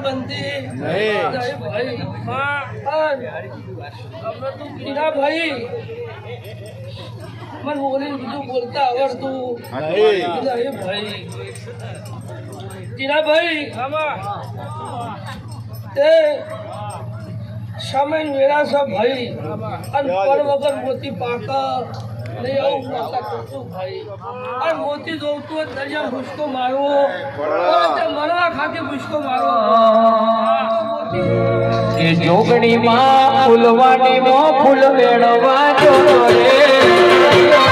બનતી નહીં. ભાઈ હા અમે તો કીધા ભાઈ. મને બોલીને બીજું બોલતા આવડતું. કીધા ભાઈ. ટીના ભાઈ તે સમય વેળા છે ભાઈ. અને પર વગર મોતી પાકા અને મોતી જોવતું હોય દરિયા ભૂસકો મારો. મરવા ખાતે ભૂસકો મારો. જોગણી માં ફૂલવાની માં ફૂલ મેળવા જો રે.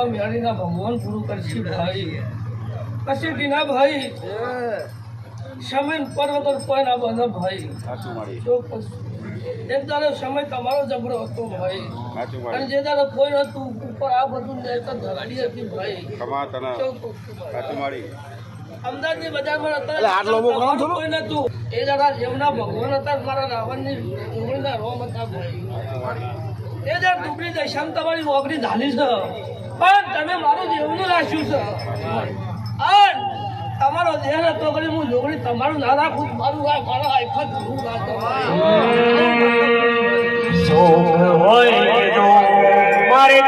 આ મેળીના ભગવાન પૂરું કરશી ભાઈ. કશે ટીના ભાઈ. સમય પર વગર કોઈ ના બધા ભાઈ. એક દાડો સમય તમારો જબરો હતો ભાઈ. અને જે દાડો કોઈ નતું ઉપર આ બધું નેતા ધરાડી હતી ભાઈ. અમદાવાદની બજારમાં અત્યારે કોઈ નતું. એ દાડા જેમના ભગવાન હતા મારા રાવણની ડુંગળીના રોમ હતા ભાઈ. એ જયારે ડુંગળી દશામ તમારી નોકરી ધાલી છે. પણ તમે મારું દેવનું રાખ્યું છે. તમારો દેહ હતો કરી, હું જોગડી તમારું ના રાખું, મારું રાખ મારા ધૂળ રાખો હોય મારે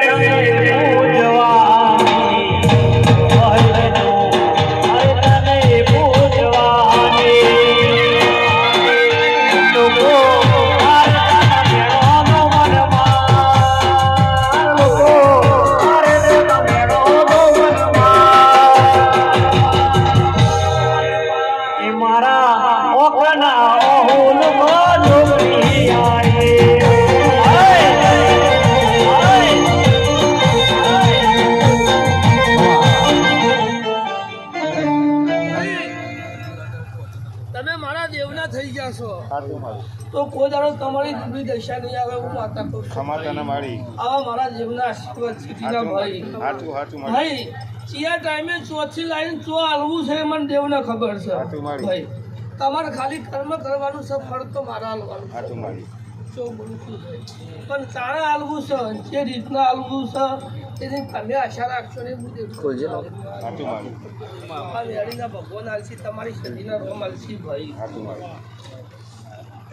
તમારી દુબળી દશા નહીં આવે હું માતા કહું છું. ખમાતાના માળી આવા મારા જીવના આશીર્વાદ સીટીના ભાઈ. હાચું હાચું ભાઈ ચિયા ટાઈમે ચોથી લાઈન ચો હાલવું છે એ મને દેવને ખબર છે. હાચું મારી. ભાઈ તમારે ખાલી કર્મ કરવાનું છે ફળ તો મારા હાલવાનું છે. પણ તારે હાલવું છે જે રીતના હાલવું છે એની તમે આશા રાખશો ને હું દેવ હાચું માળી આ ભગવાન આલસી તમારી શરીરના રોમ આલસી ભાઈ. હાચું માળી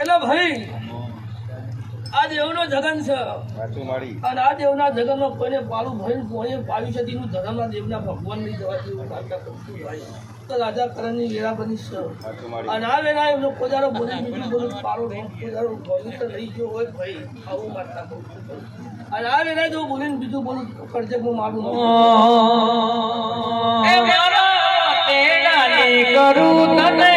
એટલે ભાઈ આ દેવનો જગન છે. અને આ દેવના જગનમાં કોઈને પાલું ભરીને કોઈને પાડ્યું છે તેનું ધર્મના દેવના ભગવાન નહીં જવા ભાઈ તો રાજા કરણની વેળા બની છે. અને આ વેળા એમનો કોદારો બોલી બીજું બધું પારો નહીં કોદારો ભવિષ્ય રહી ગયો હોય ભાઈ. આવું મારતા કહું અને આ વેળા જો બોલીને બીજું બોલું કરજે હું મારું એ કરું તને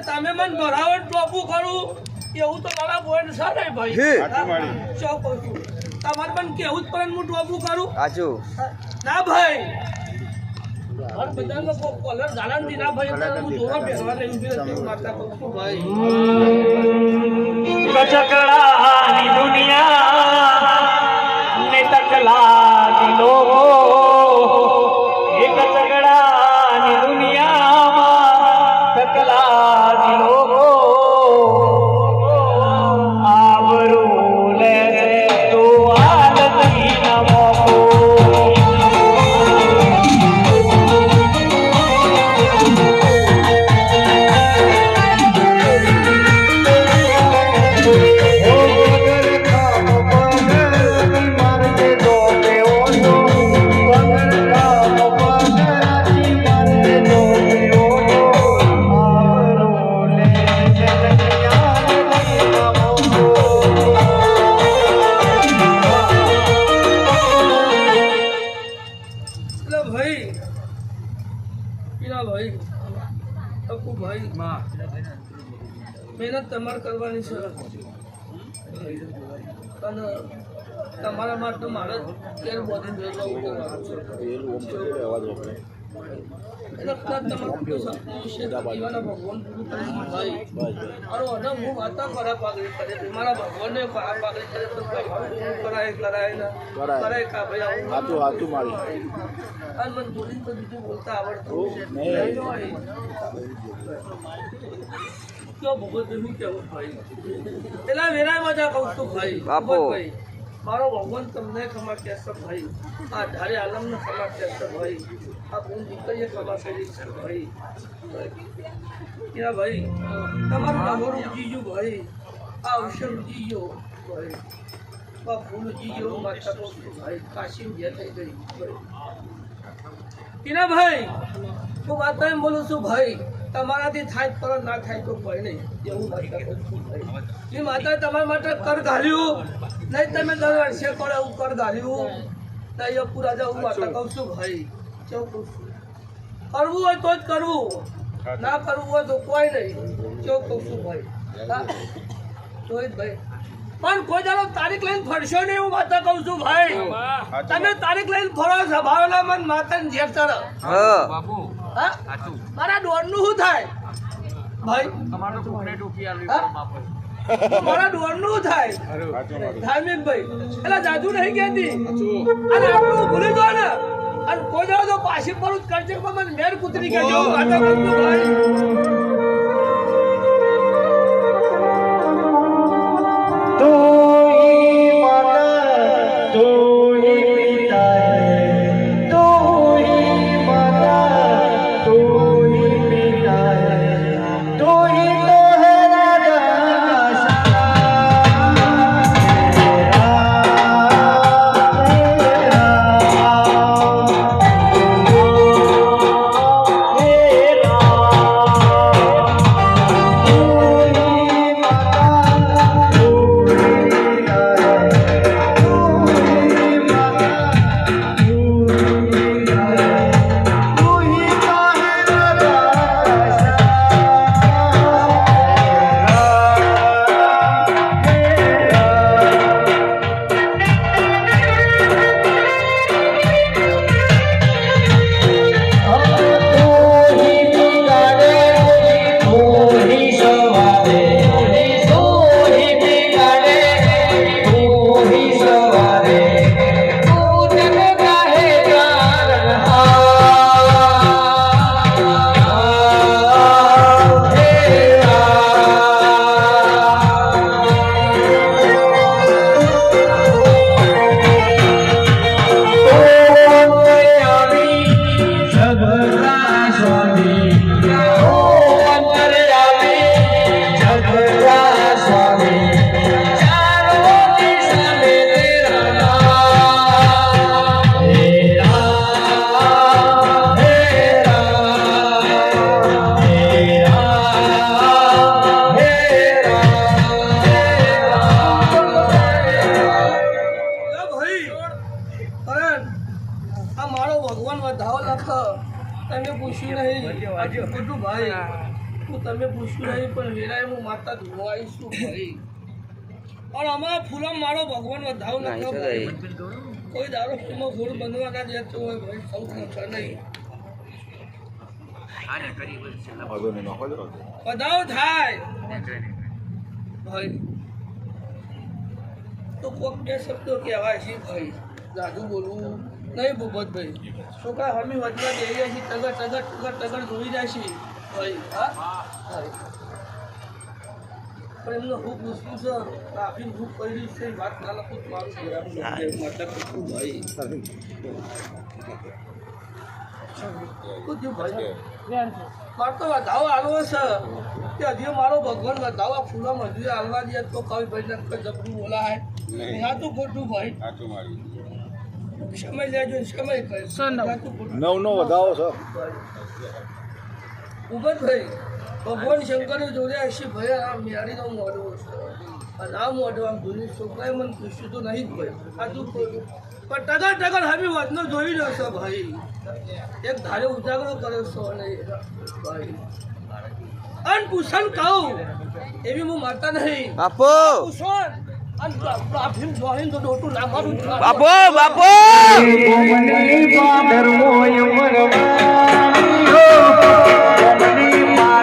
તમે મને ભરાવટ ટોપું કરું એવું તો મારા બોયન સારા ભાઈ? છું? તમારે પણ કેવું જ પણ હું ટોપું કરું સાચું. ના ભાઈ. કોલર ના ભાઈ. હું જોવા પહેરવા ઊભી માતા કહું ભાઈ. કચકડાની દુનિયા તકલાદી લોકો મહેનત તમારે કરવાની છે. અને તમારા માટે મારે કેર બોધી ભેગવું કરવાનું છે. ને. બાપુ. મારો ભગવાન તમને ખમા કહેશે ભાઈ. આ ધારે આલમને ખમા કહેશે ભાઈ. આ બોન દીકરીએ છે ભાઈ. ક્યાં ભાઈ તમારું તમારું ઉજી ભાઈ. આ અવસર ઉજી ભાઈ. આ ફૂલ ગયો માતા ભાઈ કાશી થઈ ગઈ ભાઈ. ભાઈ હું વાત એમ બોલું છું ભાઈ તમારાથી થાય પર ના થાય તો કોઈ નહીં. એવું માતા માતા તમારા માટે કર ઘાલ્યું નહીં તમે દર વર્ષે કરો એવું કર ઘાલ્યું નહીં પૂરા જવું માતા કહું છું ભાઈ. કરવું હોય તો જ કરવું. ના કરવું હોય તો કોઈ નહીં. ચોખ્ખું ભાઈ. હા. ભાઈ. પણ કોઈ દાડો તારીખ લઈને ફરશો નહીં એવું માતા કહું છું ભાઈ. તમે તારીખ લઈને ફરો સભાવેલા મન માતા ને ઝેર ચડે. હા. હા? મારા દોડનું શું થાય? ભાઈ. મારા હા? મારા ડોરનું થાય? ધાર્મિક ભાઈ. એટલે જાદુ નહીં કહેતી? અને આપણું ભૂલી દો ને. અને કોઈ જો પાછી પડું કરજે પણ મને મેર કૂતરી કરજો ભાઈ. માતા ધોવાઈશું ભાઈ. પણ અમારા ફૂલમ મારો ભગવાન વધાવ લખ ભાઈ. કોઈ દારૂ ફૂલમાં ફૂલ બનવા ના દેતો હોય ભાઈ સૌ પૂછે નહીં. વધાવ થાય. ભાઈ તો કોક બે શબ્દો કહેવાય છે ભાઈ. દાદુ બોલવું નહીં ભૂપતભાઈ છોકરા હમી વચમાં જઈ જાય છે ટગર ટગર ટગર ટગર જોઈ જાય છે. ભાઈ હા. ભાઈ પણ એમનો હું પૂછવું છે ટ્રાફિક હું પડી છે વાત ના લખું મારું ઘેરાનું મતલબ પૂછવું ભાઈ. શું ભાઈ? મારે તો વધાવો આલવો છે. કે હજી મારો ભગવાન વધાવો ફૂલો મજૂરી હાલવા દે તો કવિ ભાઈ ને કોઈ જબરું બોલાય. ના તો ખોટું ભાઈ. સમય લેજો સમય નવ. નો વધાવો છો. ઉભરભાઈ ભગવાન શંકર જોડે હશે ભાઈ આ મેળીનો મોઢો છે અને આ મોઢો આમ ધૂની છોકરાએ મને પૂછ્યું તો નહીં જ ભાઈ સાચું ખોટું પણ તદા ટગર હમી વાતનો જોઈ લો છો ભાઈ. એક ધારે ઉજાગરો કર્યો છો અને ભાઈ. અનપુષણ કહું. એવી હું મારતા નહીં. બાપો! કુશળ બાપો તો. બાપુ બાપુ!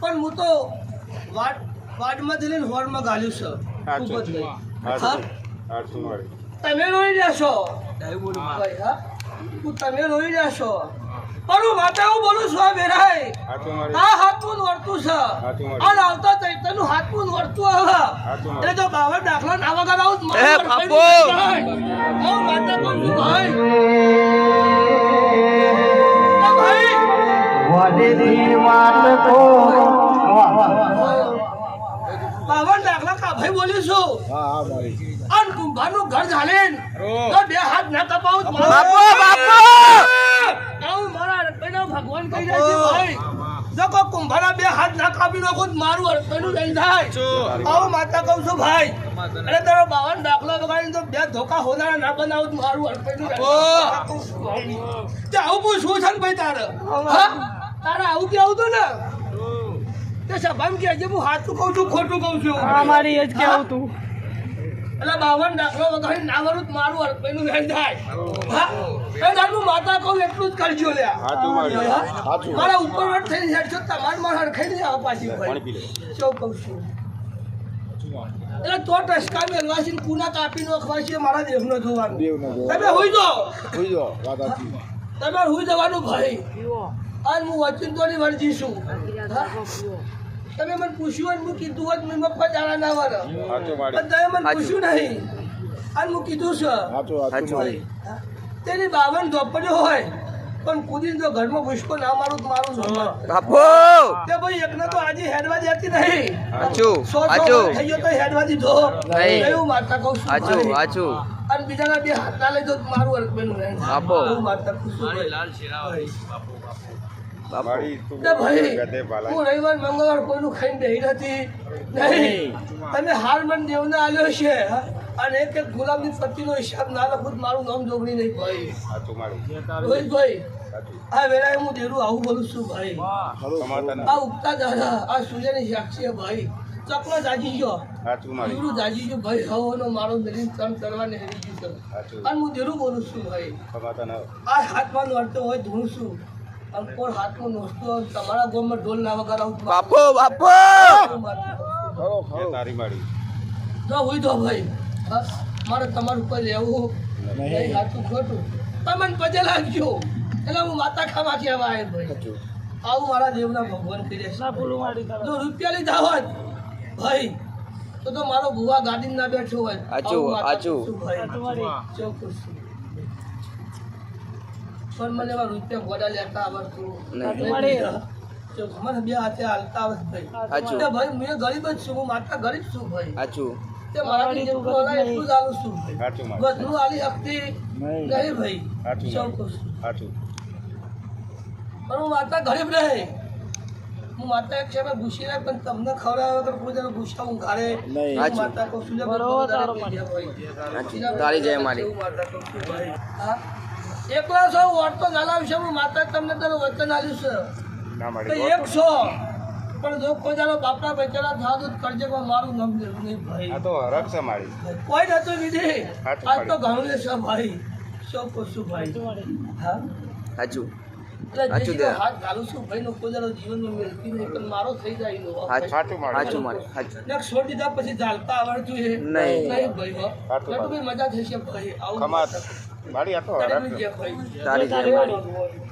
પણ હું તો વાડ વાડમાંથી લઈને હોર્ડમાં ગાલ્યું છે. હા? તમે રોઈ જશો હા? હું? તમે રોઈ જશો પણ હું માતા હું બોલું છું આ મારી. આ હાથનું નોરતું છે. આ લાવતા ચૈતનનું હાથનું નોરતું આવે. એટલે જો બાવળ દાખલા ના વગર આવું! આવું માતા છું ભાઈ ભાઈ વાત છું અન ઘર ઝાલીન. તો બે હાથ ના કપાવું મારે. બાપુ, બાપુ! આવું મારા હૃદયનો ભગવાન કહી રહ્યા છે ભાઈ. જો બે હાથ ના કાપી નાખો મારું અડકનું નહીં થાય. આવો માતા કહું છું ભાઈ. અરે તારો બાવન દાખલો વગાડીને તો બે ધોકા હોનારા ના બનાવું મારું અડકનું તે આવું? પૂછવું છે ને ભાઈ તારે. હા તારે આવું કે આવતું ને? તે સભામાં કહેજે હું સાચું કહું છું ખોટું કહું છું. અમારી એ જ કેવું તું. એટલે બાવન દાખલો વગર ના વરું તો મારું અડકનું નહીં થાય. હા? એ માતા કહું એટલું જ કરજો લ્યા. મારા ઉપર વટ થઈ જાય છો તમારે મારા હરખાઈ નહીં આવો પાછી શું કહું છું? એટલે તો ટસકા મેલવાસી કુના કાપી નોખવાસી મારા દેવનો જોવાનું. તમે હોઈ જાઓ, વાત હોઈ જવાનું ભાઈ આજ હું વચિંતોની વર્જી છું તમે મને પૂછ્યું અને હું કીધું હોત મેં મફત જાણા ના વર પણ તમે મને પૂછ્યું નહીં. અને હું કીધું છે? તેની બાવન ધોપડીઓ હોય પણ કુદી જો ઘરમાં ભૂસકો ના મારું તો મારું બાપો બાપુ! તે ભાઈ એકને તો આજે હેડવા જતી નહીં. આચું સો સો થઈ ગયો તો હેડવા દીધો. નહીં. એવું માતા કહું છું? આચું. આચું અને બીજાના બે હાથ ના લઈ દો તો મારું અલ્પેનું બાપો. એવું માતા કહું છું? ભાઈ. બાપુ. રવિવાર મંગળવાર કોઈનું ખાઈને બેહી નથી. નહીં તમે હાર મન દેવને આલ્યો છે. અને એક એક ગુલાબની પત્તીનો હિસાબ ના લખું મારું નામ જોગણી નહીં ભાઈ. સાચું મારી. આ વેળાએ હું દેરું આવું બોલું છું ભાઈ. આ ઉગતા દાદા આ સૂર્યની સાક્ષી ભાઈ. ચકલો જાજી ગયો. મારી. જીવડું જાજી ગયું. ભાઈ હવાનો મારો તન હેરી ગયું. અને હું દેરું બોલું છું ભાઈ. ના આ હાથમાં નડતો હોય ધૂણ છું અને કોઈ હાથમાં નોસતો? હોય તમારા ગોમમાં ઢોલ ના વગાડાવું તો બાપો. બાપુ. ખરો ખરો. તારી મારી જો હોય તો ભાઈ. બસ મારે તમારું ઉપર લેવું નહીં. હાથું ખોટું. તમે મને પજે લાગજો. એટલે હું માતા ખાવાથી આવા આવ્યો ભાઈ. આવું મારા દેવના ભગવાન કરે છે. જો રૂપિયા લીધા હોત ભાઈ તો તો મારો ભુવા ગાડી ના બેઠો હોય આચું, આચું. ભાઈ. ચોક્કસ. પણ મને એવા રૂપિયા ગોડા લેતા આવડતું. મને બે હાથે હાલતા આવડે ભાઈ. ભાઈ મેં ગરીબ જ છું હું માતા ગરીબ છું ભાઈ. આચું તે મારાથી જેટલું હલાય એટલું જ આલું છું ભાઈ. બધું આલી શકતી નહીં. નહીં ભાઈ. સાચું ચોક્કસ. પણ હું માતા ગરીબ રહે હું માતા એક છે ભૂસી રહે પણ તમને ખવડાવે તો કોઈ જણ ભૂસા હું ઘરે. માતા કહું છું. તારી જય મારી હા? એકલા છો વર્તો નાના વિશે હું માતા તમને તારું વચન આપ્યું છે. ના એક છો. પણ જો કોઈ જાણો બાપના બેચારા થાતું કરજે પણ મારું નામ દેવું નહીં ભાઈ. આ તો હરક છે મારી. કોઈ નતું વિધિ હાચું આજ તો. ઘણું છે ભાઈ. સૌ કોશું ભાઈ. હા? આચું એટલે હાચું જેથી દે. હાથ ઘાલું છું ભાઈનો કોઈ દાડો જીવનમાં મિલતી નહીં પણ મારો થઈ જાય સાચું મારી. આચું મારે. આચું ને છોડી દીધા પછી ચાલતા આવડતું છે. નહીં. નહીં ભાઈ હો. હાચું નટુભાઈ મજા થશે ભાઈ આવું કમાત મારી આ તો હરક ગરીબી છે છે ભાઈ તારી જય મારી